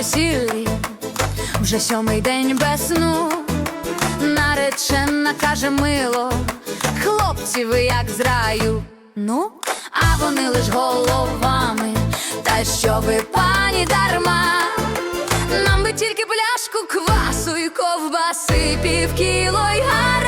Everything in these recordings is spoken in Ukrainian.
весіллі, вже сьомий день без сну. Наречена каже мило, хлопці, ви як з раю. Ну, а вони лиш головами, та що ви, пані, дарма. Нам би тільки пляшку квасу і ковбаси, півкіло й гаразд.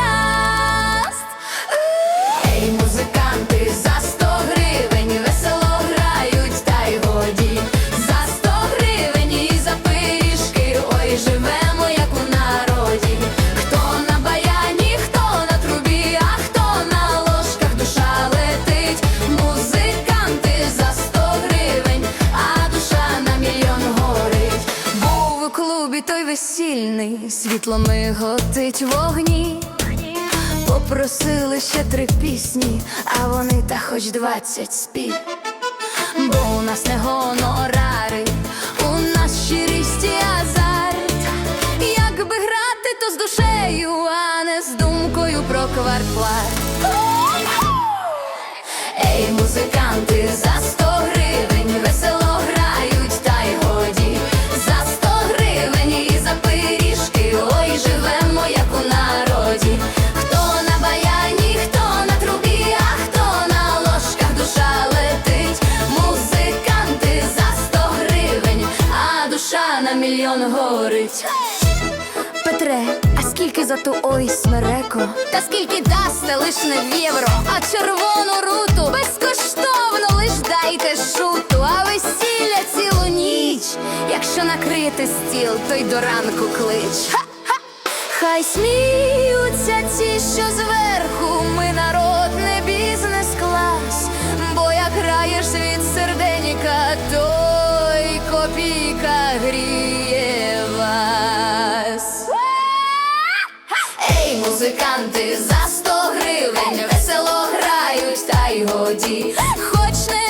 Той весільний, світло миготить вогні. Попросили ще три пісні, а вони та хоч двадцять спів. Бо у нас не гонорари, у нас щирість і азарт. Якби грати, то з душею, а не з думкою про квартплат. Ей, музиканти, за мільйон горить. Петре, а скільки за ту ой смереко? Та скільки дасте лиш не євро, а червону руту безкоштовно лиш дайте шуту, а весілля цілу ніч. Якщо накрити стіл, то й до ранку клич. Ха-ха! Хай сміються ті, що народ. музиканти за сто гривень весело грають, та й годі. Хоч не